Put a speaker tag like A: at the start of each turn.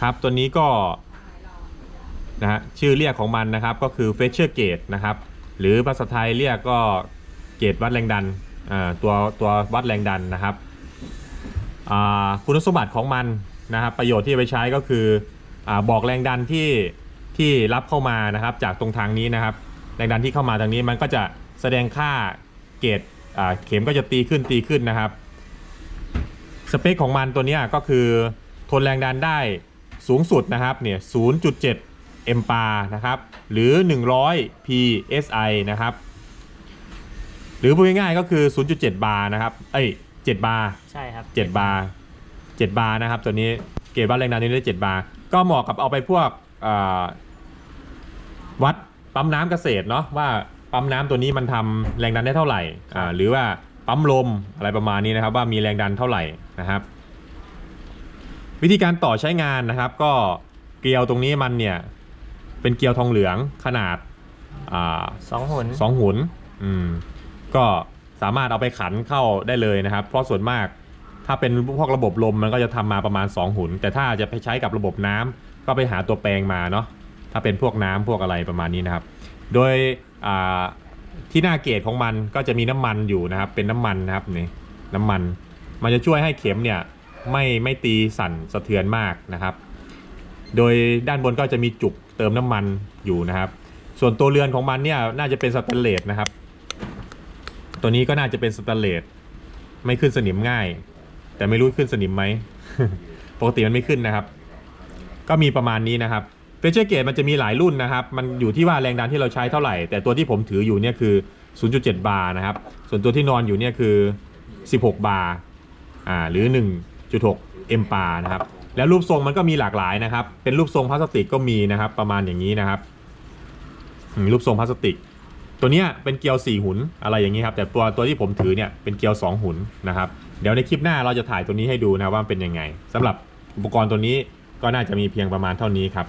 A: ครับ ตัวนี้ก็นะฮะชื่อเรียกของมันนะครับก็คือ f e t c h e r Gauge นะครับ หรือภาษาไทยเรียกก็เกจวัดแรงดันอ่าตัวตัววัดแรงดันนะครับอ่าคุณสมบัติของมันนะครับ ประโยชน์ที่ไปใช้ก็คืออาบอกแรงดันที่ที่รับเข้ามานะครับ จากตรงทางนี้นะครับ แรงดันที่เข้ามาทางนี้มันก็จะแสดงค่าเกจอ่าเข็มก็จะตีขึ้นตีขึ้นนะครับ สเปคของมันตัวนี้ก็คือทนแรงดันได้ สูงสุดนะครับเนี่ย0.7 m p a นะครับ หรือ 100 psi นะครับ หรือพูดง่ายๆก็คือ 0.7 บาร์นะครับ เอ้ย 7 บาร์
B: ใช่ครับ
A: 7 บาร์ 7 บาร์นะครับ ตัวนี้เกจวัดแรงดันนี้ได้ 7 บาร์ ก็เหมาะกับเอาไปพวกอ่าวัดปั๊มน้ำเกษตรเนาะว่าปั๊มน้ำตัวนี้มันทำแรงดันได้เท่าไหร่อ่าหรือว่าปั๊มลมอะไรประมาณนี้นะครับ ว่ามีแรงดันเท่าไหร่นะครับ วิธีการต่อใช้งานนะครับ ก็เกลียวตรงนี้มันเนี่ย เป็นเกลียวทองเหลืองขนาดอ่า
B: สองหุ่น
A: สองหุนอืมก็สามารถเอาไปขันเข้าได้เลยนะครับ เพราะส่วนมากถ้าเป็นพวกระบบลมมันก็จะทำมาประมาณ 2 หุนแต่ถ้าจะไปใช้กับระบบน้ำก็ไปหาตัวแปลงมาเนาะถ้าเป็นพวกน้ำพวกอะไรประมาณนี้นะครับ โดยอ่าที่หน้าเกจของมันก็จะมีน้ำมันอยู่นะครับ เป็นน้ำมันนะครับนี่น้ำมัน มันจะช่วยให้เข็มเนี่ย ไม่ไม่ตีสั่นสะเทือนมากนะครับ โดยด้านบนก็จะมีจุกเติมน้ำมันอยู่นะครับ ส่วนตัวเรือนของมันเนี่ยน่าจะเป็นสแตนเลสนะครับ ตัวนี้ก็น่าจะเป็นสแตนเลสไม่ขึ้นสนิมง่าย แต่ไม่รู้ขึ้นสนิมไหมปกติมันไม่ขึ้นนะครับ ก็มีประมาณนี้นะครับเฟเชอร์เกตมันจะมีหลายรุ่นนะครับ มันอยู่ที่ว่าแรงดันที่เราใช้เท่าไหร่ แต่ตัวที่ผมถืออยู่เนี่ยคือ 0.7 บาร์นะครับ ส่วนตัวที่นอนอยู่เนี่ยคือ 16 บาร์อ่าหรือ 1.6เอ็มปานะครับแล้วรูปทรงมันก็มีหลากหลายนะครับ เป็นรูปทรงพลาสติกก็มีนะครับ ประมาณอย่างนี้นะครับรูปทรงพลาสติก ตัวเนี้ยเป็นเกลียว 4 หุนอะไรอย่างนี้ครับ แต่ตัวตัวที่ผมถือเนี่ยเป็นเกลียว 2 หุนนะครับ เดี๋ยวในคลิปหน้าเราจะถ่ายตัวนี้ให้ดูนะว่ามันเป็นยังไงสำหรับอุปกรณ์ตัวนี้ก็น่าจะมีเพียงประมาณเท่านี้ครับ